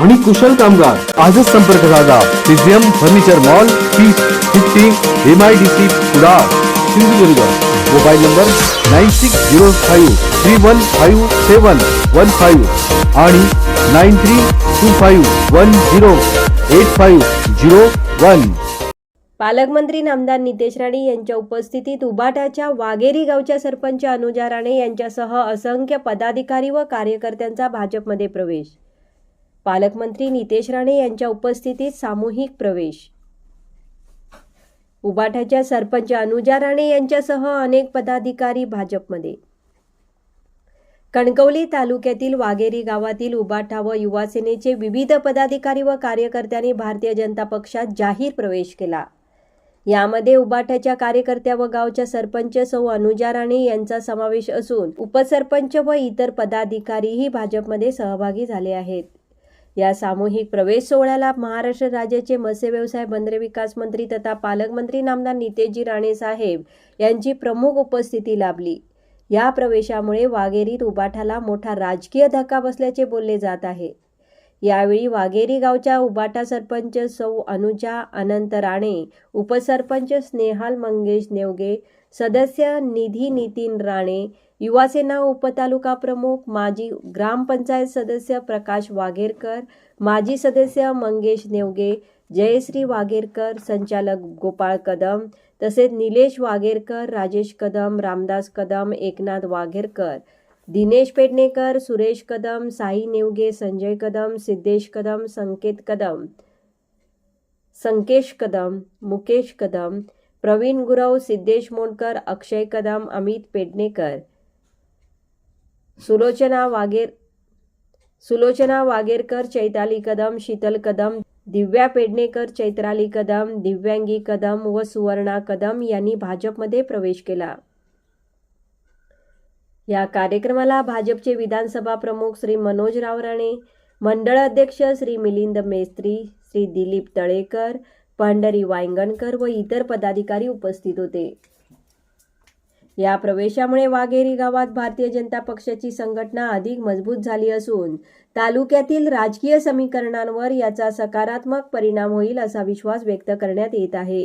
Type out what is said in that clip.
आणि कुशल कामगार. आजच संपर्क साधा. पिझियम furniture mall piece fifty M I D C Kudal Sindhudurg. Mobile number nine six zero five three one five seven one five आणि nine three two five one zero eight five zero one. पालकमंत्री नामदार नितेश राणे यांच्या उपस्थितीत उबाटाच्या वाघेरी गावच्या सरपंच अनुजा राणे यांच्यासह असंख्य पदाधिकारी व कार्यकर्त्यांचा भाजपमध्ये प्रवेश. पालकमंत्री नितेश राणे यांच्या उपस्थितीत सामूहिक प्रवेश. उबाठाच्या सरपंच अनुजा राणे यांच्यासह अनेक पदाधिकारी भाजपमध्ये. कणकवली तालुक्यातील वाघेरी गावातील उबाठा व युवासेनेचे विविध पदाधिकारी व कार्यकर्त्यांनी भारतीय जनता पक्षात जाहीर प्रवेश केला. यामध्ये उबाठाच्या कार्यकर्त्या व गावच्या सरपंच सौ अनुजा राणे यांचा समावेश असून उपसरपंच व इतर पदाधिकारीही भाजपमध्ये सहभागी झाले आहेत. या सामूहिक प्रवेश सोहळ्याला महाराष्ट्र राज्याचे मत्स्य व्यवसाय बंदरे विकास मंत्री तथा पालकमंत्री नामदार नितेशजी राणे साहेब यांची प्रमुख उपस्थिती लाभली. या प्रवेशामुळे वाघेरीत उबाठाला मोठा राजकीय धक्का बसल्याचे बोलले जात आहे. यावेळी वाघेरी गावच्या उबाटा सरपंच सौ अनुजा अनंत राणे उपसरपंच स्नेहाल मंगेश नेवगे सदस्य निधी नितीन राणे युवासेना उपतालुका प्रमुख माजी ग्रामपंचायत सदस्य प्रकाश वाघेरकर माजी सदस्य मंगेश नेवगे जयश्री वाघेरकर संचालक गोपाळ कदम तसेच निलेश वाघेरकर राजेश कदम रामदास कदम एकनाथ वाघेरकर. दिनेश पेडणेकर सुरेश कदम साई नेवगे संजय कदम सिद्धेश कदम संकेत कदम संकेश कदम मुकेश कदम प्रवीण गुरव सिद्धेश मोडकर अक्षय कदम अमित पेडणेकर. सुलोचना वागेर सुलोचना वागेरकर चैताली कदम शीतल कदम दिव्या पेडणेकर चैत्राली कदम दिव्यांगी कदम व सुवर्णा कदम यांनी भाजपमध्ये प्रवेश केला. या कार्यक्रमाला भाजपचे विधानसभा प्रमुख श्री मनोज रावराणे मंडळ अध्यक्ष श्री मिलिंद मेस्त्री श्री दिलीप तळेकर पंढरी वायंगणकर व इतर पदाधिकारी उपस्थित होते. या प्रवेशामुळे वाघेरी गावात भारतीय जनता पक्षाची संघटना अधिक मजबूत झाली असून तालुक्यातील राजकीय समीकरणांवर याचा सकारात्मक परिणाम होईल असा विश्वास व्यक्त करण्यात येत आहे.